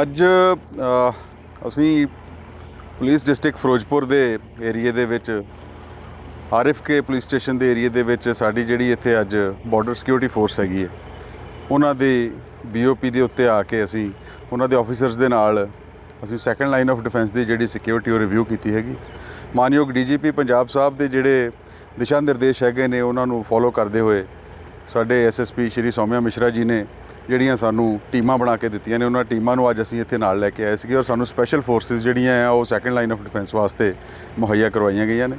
ਅੱਜ ਅਸੀਂ police district Firozpur ਦੇ ਏਰੀਏ ਦੇ ਵਿੱਚ ਆਰਐਫਕੇ ਪੁਲਿਸ ਸਟੇਸ਼ਨ ਦੇ ਏਰੀਏ ਦੇ ਵਿੱਚ ਸਾਡੀ ਜਿਹੜੀ ਇੱਥੇ ਅੱਜ ਬਾਰਡਰ ਸਿਕਿਉਰਿਟੀ ਫੋਰਸ ਹੈਗੀ ਹੈ, ਉਹਨਾਂ ਦੇ ਬੀਓਪੀ ਦੇ ਉੱਤੇ ਆ ਕੇ ਅਸੀਂ, ਉਹਨਾਂ ਦੇ ਆਫੀਸਰਸ ਦੇ ਨਾਲ ਅਸੀਂ ਸੈਕੰਡ ਲਾਈਨ ਆਫ ਡਿਫੈਂਸ ਦੀ ਜਿਹੜੀ ਸਿਕਿਉਰਿਟੀ ਉਹ ਰਿਵਿਊ ਕੀਤੀ ਹੈਗੀ। ਮਾਨਯੋਗ ਡੀਜੀਪੀ ਪੰਜਾਬ ਸਾਹਿਬ ਦੇ ਜਿਹੜੇ ਦਿਸ਼ਾ ਨਿਰਦੇਸ਼ ਹੈਗੇ ਨੇ, ਉਹਨਾਂ ਨੂੰ ਫੋਲੋ ਕਰਦੇ ਹੋਏ ਸਾਡੇ ਐਸਐਸਪੀ ਸ਼੍ਰੀ ਸੌਮਿਆ ਮਿਸ਼ਰਾ ਜੀ ਨੇ ਜਿਹੜੀਆਂ ਸਾਨੂੰ ਟੀਮਾਂ ਬਣਾ ਕੇ ਦਿੱਤੀਆਂ ਨੇ, ਉਹਨਾਂ ਟੀਮਾਂ ਨੂੰ ਅੱਜ ਅਸੀਂ ਇੱਥੇ ਨਾਲ ਲੈ ਕੇ ਆਏ ਸੀਗੇ ਔਰ ਸਾਨੂੰ ਸਪੈਸ਼ਲ ਫੋਰਸਿਸ ਜਿਹੜੀਆਂ ਆ, ਉਹ ਸੈਕੰਡ ਲਾਈਨ ਆਫ ਡਿਫੈਂਸ ਵਾਸਤੇ ਮੁਹੱਈਆ ਕਰਵਾਈਆਂ ਗਈਆਂ ਨੇ।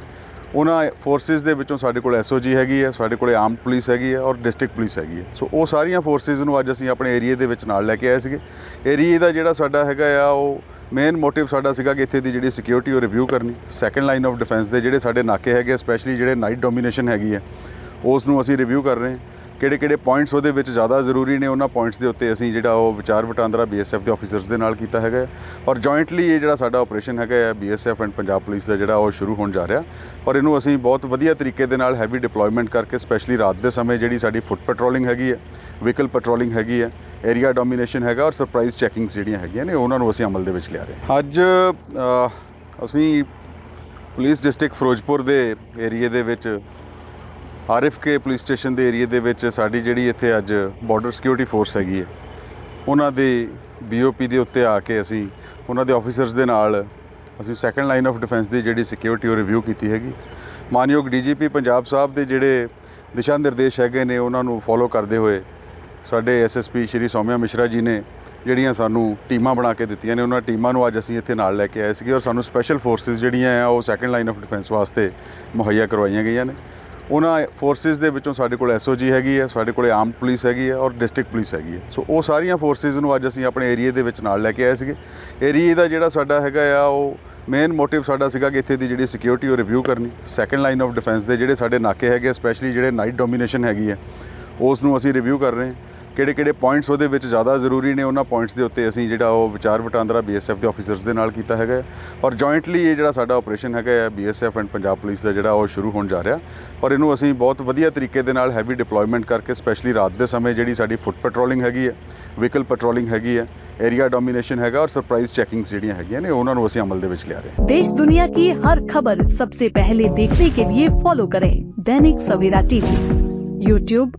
ਉਹਨਾਂ ਫੋਰਸਿਸ ਦੇ ਵਿੱਚੋਂ ਸਾਡੇ ਕੋਲ ਐਸਓਜੀ ਹੈਗੀ ਹੈ, ਸਾਡੇ ਕੋਲ ਆਰਮਡ ਪੁਲਿਸ ਹੈਗੀ ਹੈ ਔਰ ਡਿਸਟ੍ਰਿਕਟ ਪੁਲਿਸ ਹੈਗੀ ਹੈ। ਸੋ ਉਹ ਸਾਰੀਆਂ ਫੋਰਸਿਸ ਨੂੰ ਅੱਜ ਅਸੀਂ ਆਪਣੇ ਏਰੀਏ ਦੇ ਵਿੱਚ ਨਾਲ ਲੈ ਕੇ ਆਏ ਸੀਗੇ। ਏਰੀਏ ਦਾ ਜਿਹੜਾ ਸਾਡਾ ਹੈਗਾ ਆ, ਉਹ ਮੇਨ ਮੋਟਿਵ ਸਾਡਾ ਸੀਗਾ ਕਿ ਇੱਥੇ ਦੀ ਜਿਹੜੀ ਸਿਕਿਉਰਿਟੀ ਉਹ ਰਿਵਿਊ ਕਰਨੀ। ਸੈਕੰਡ ਲਾਈਨ ਆਫ ਡਿਫੈਂਸ ਦੇ ਜਿਹੜੇ ਸਾਡੇ ਨਾਕੇ ਹੈਗੇ ਸਪੈਸ਼ਲੀ ਜਿਹੜੇ ਨਾਈਟ ਡੋਮੀਨੇਸ਼ਨ ਹੈਗੀ ਹੈ ਉਸ ਨੂੰ ਅਸੀਂ ਰਿਵਿਊ ਕਰ ਰਹੇ ਹਾਂ। ਕਿਹੜੇ ਕਿਹੜੇ ਪੁਆਇੰਟਸ ਉਹਦੇ ਵਿੱਚ ਜ਼ਿਆਦਾ ਜ਼ਰੂਰੀ ਨੇ, ਉਹਨਾਂ ਪੁਆਇੰਟਸ ਦੇ ਉੱਤੇ ਅਸੀਂ ਜਿਹੜਾ ਉਹ ਵਿਚਾਰ ਵਟਾਂਦਰਾ ਬੀਐਸਐਫ ਦੇ ਆਫੀਸਰਸ ਦੇ ਨਾਲ ਕੀਤਾ ਹੈਗਾ ਔਰ ਜੁਆਇੰਟਲੀ ਇਹ ਜਿਹੜਾ ਸਾਡਾ ਆਪਰੇਸ਼ਨ ਹੈਗਾ ਹੈ ਬੀਐਸਐਫ ਐਂਡ ਪੰਜਾਬ ਪੁਲਿਸ ਦਾ ਜਿਹੜਾ ਉਹ ਸ਼ੁਰੂ ਹੋਣ ਜਾ ਰਿਹਾ। ਔਰ ਇਹਨੂੰ ਅਸੀਂ ਬਹੁਤ ਵਧੀਆ ਤਰੀਕੇ ਦੇ ਨਾਲ ਹੈਵੀ ਡਿਪਲੋਇਮੈਂਟ ਕਰਕੇ ਸਪੈਸ਼ਲੀ ਰਾਤ ਦੇ ਸਮੇਂ ਜਿਹੜੀ ਸਾਡੀ ਫੁੱਟ ਪੈਟਰੋਲਿੰਗ ਹੈਗੀ ਹੈ ਵਹੀਕਲ ਪੈਟਰੋਲਿੰਗ ਹੈਗੀ ਹੈ ਏਰੀਆ ਡੋਮੀਨੇਸ਼ਨ ਹੈਗਾ ਔਰ ਸਰਪ੍ਰਾਈਜ਼ ਚੈਕਿੰਗਸ ਜਿਹੜੀਆਂ ਹੈਗੀਆਂ ਨੇ, ਉਹਨਾਂ ਨੂੰ ਅਸੀਂ ਅਮਲ ਦੇ ਵਿੱਚ ਲਿਆ ਰਹੇ ਹਾਂ। ਅੱਜ ਅਸੀਂ ਪੁਲਿਸ ਡਿਸਟ੍ਰਿਕਟ ਫਿਰੋਜ਼ਪੁਰ ਦੇ ਏਰੀਏ ਦੇ ਵਿੱਚ ਆਰਐਫਕੇ ਪੁਲਿਸ ਸਟੇਸ਼ਨ ਦੇ ਏਰੀਏ ਦੇ ਵਿੱਚ ਸਾਡੀ ਜਿਹੜੀ ਇੱਥੇ ਅੱਜ ਬਾਰਡਰ ਸਿਕਿਉਰਿਟੀ ਫੋਰਸ ਹੈਗੀ ਹੈ, ਉਹਨਾਂ ਦੇ ਬੀਓਪੀ ਦੇ ਉੱਤੇ ਆ ਕੇ ਅਸੀਂ ਉਹਨਾਂ ਦੇ ਆਫੀਸਰਸ ਦੇ ਨਾਲ ਅਸੀਂ ਸੈਕੰਡ ਲਾਈਨ ਆਫ ਡਿਫੈਂਸ ਦੀ ਜਿਹੜੀ ਸਿਕਿਉਰਿਟੀ ਉਹ ਰਿਵਿਊ ਕੀਤੀ ਹੈਗੀ। ਮਾਨਯੋਗ ਡੀਜੀਪੀ ਪੰਜਾਬ ਸਾਹਿਬ ਦੇ ਜਿਹੜੇ ਦਿਸ਼ਾ ਨਿਰਦੇਸ਼ ਹੈਗੇ ਨੇ, ਉਹਨਾਂ ਨੂੰ ਫੋਲੋ ਕਰਦੇ ਹੋਏ ਸਾਡੇ ਐਸਐਸਪੀ ਸ਼੍ਰੀ ਸੌਮਿਆ ਮਿਸ਼ਰਾ ਜੀ ਨੇ ਜਿਹੜੀਆਂ ਸਾਨੂੰ ਟੀਮਾਂ ਬਣਾ ਕੇ ਦਿੱਤੀਆਂ ਨੇ, ਉਹਨਾਂ ਟੀਮਾਂ ਨੂੰ ਅੱਜ ਅਸੀਂ ਇੱਥੇ ਨਾਲ ਲੈ ਕੇ ਆਏ ਸੀਗੇ ਔਰ ਸਾਨੂੰ ਸਪੈਸ਼ਲ ਫੋਰਸਿਸ ਜਿਹੜੀਆਂ ਆ ਉਹ ਸੈਕੰਡ ਲਾਈਨ ਆਫ ਡਿਫੈਂਸ ਵਾਸਤੇ ਮੁਹੱਈਆ ਕਰਵਾਈਆਂ ਗਈਆਂ ਨੇ। ਉਹਨਾਂ ਫੋਰਸਿਸ ਦੇ ਵਿੱਚੋਂ ਸਾਡੇ ਕੋਲ ਐਸਓਜੀ ਹੈਗੀ ਹੈ, ਸਾਡੇ ਕੋਲ ਆਰਮਡ ਪੁਲਿਸ ਹੈਗੀ ਹੈ ਔਰ ਡਿਸਟ੍ਰਿਕਟ ਪੁਲਿਸ ਹੈਗੀ ਹੈ। ਸੋ ਉਹ ਸਾਰੀਆਂ ਫੋਰਸਿਸ ਨੂੰ ਅੱਜ ਅਸੀਂ ਆਪਣੇ ਏਰੀਏ ਦੇ ਵਿੱਚ ਨਾਲ ਲੈ ਕੇ ਆਏ ਸੀਗੇ। ਏਰੀਏ ਦਾ ਜਿਹੜਾ ਸਾਡਾ ਹੈਗਾ ਆ, ਉਹ ਮੇਨ ਮੋਟਿਵ ਸਾਡਾ ਸੀਗਾ ਕਿ ਇੱਥੇ ਦੀ ਜਿਹੜੀ ਸਿਕਿਉਰਿਟੀ ਉਹ ਰਿਵਿਊ ਕਰਨੀ। ਸੈਕੰਡ ਲਾਈਨ ਆਫ ਡਿਫੈਂਸ ਦੇ ਜਿਹੜੇ ਸਾਡੇ ਨਾਕੇ ਹੈਗੇ ਸਪੈਸ਼ਲੀ ਜਿਹੜੇ ਨਾਈਟ ਡੋਮੀਨੇਸ਼ਨ ਹੈਗੀ ਹੈ ਉਸ ਨੂੰ ਅਸੀਂ ਰਿਵਿਊ ਕਰ ਰਹੇ ਹਾਂ ਕਿਹੜੇ ਕਿਹੜੇ ਪੁਆਇੰਟਸ ਉਹਦੇ ਵਿੱਚ ਜ਼ਿਆਦਾ ਜ਼ਰੂਰੀ ਨੇ ਉਹਨਾਂ ਪੁਆਇੰਟਸ ਦੇ ਉੱਤੇ ਅਸੀਂ ਜਿਹੜਾ ਉਹ ਵਿਚਾਰ ਵਟਾਂਦਰਾ ਬੀਐਸਐਫ ਦੇ ਆਫੀਸਰਸ ਦੇ ਨਾਲ ਕੀਤਾ ਹੈਗਾ ਹੈ। ਔਰ ਜੁਆਇੰਟਲੀ ਇਹ ਜਿਹੜਾ ਸਾਡਾ ਆਪਰੇਸ਼ਨ ਹੈਗਾ ਹੈ ਬੀਐਸਐਫ ਐਂਡ ਪੰਜਾਬ ਪੁਲਿਸ ਦਾ ਜਿਹੜਾ ਉਹ ਸ਼ੁਰੂ ਹੋਣ ਜਾ ਰਿਹਾ ਔਰ ਇਹਨੂੰ ਅਸੀਂ ਬਹੁਤ ਵਧੀਆ ਤਰੀਕੇ ਦੇ ਨਾਲ ਹੈਵੀ ਡਿਪਲੋਇਮੈਂਟ ਕਰਕੇ ਸਪੈਸ਼ਲੀ ਰਾਤ ਦੇ ਸਮੇਂ ਜਿਹੜੀ ਸਾਡੀ ਫੁੱਟ ਪੈਟਰੋਲਿੰਗ ਹੈਗੀ ਹੈ ਵਹੀਕਲ ਪੈਟਰੋਲਿੰਗ ਹੈਗੀ ਹੈ ਏਰੀਆ ਡੋਮੀਨੇਸ਼ਨ ਹੈਗਾ ਔਰ ਸਰਪ੍ਰਾਈਜ਼ ਚੈਕਿੰਗਸ ਜਿਹੜੀਆਂ ਹੈਗੀਆਂ ਨੇ ਉਹਨਾਂ ਨੂੰ ਅਸੀਂ ਅਮਲ ਦੇ ਵਿੱਚ ਲਿਆ ਰਹੇ ਹਾਂ देश दुनिया की हर खबर सबसे पहले देखने के लिए फॉलो करें दैनिक सवेरा टीवी यूट्यूब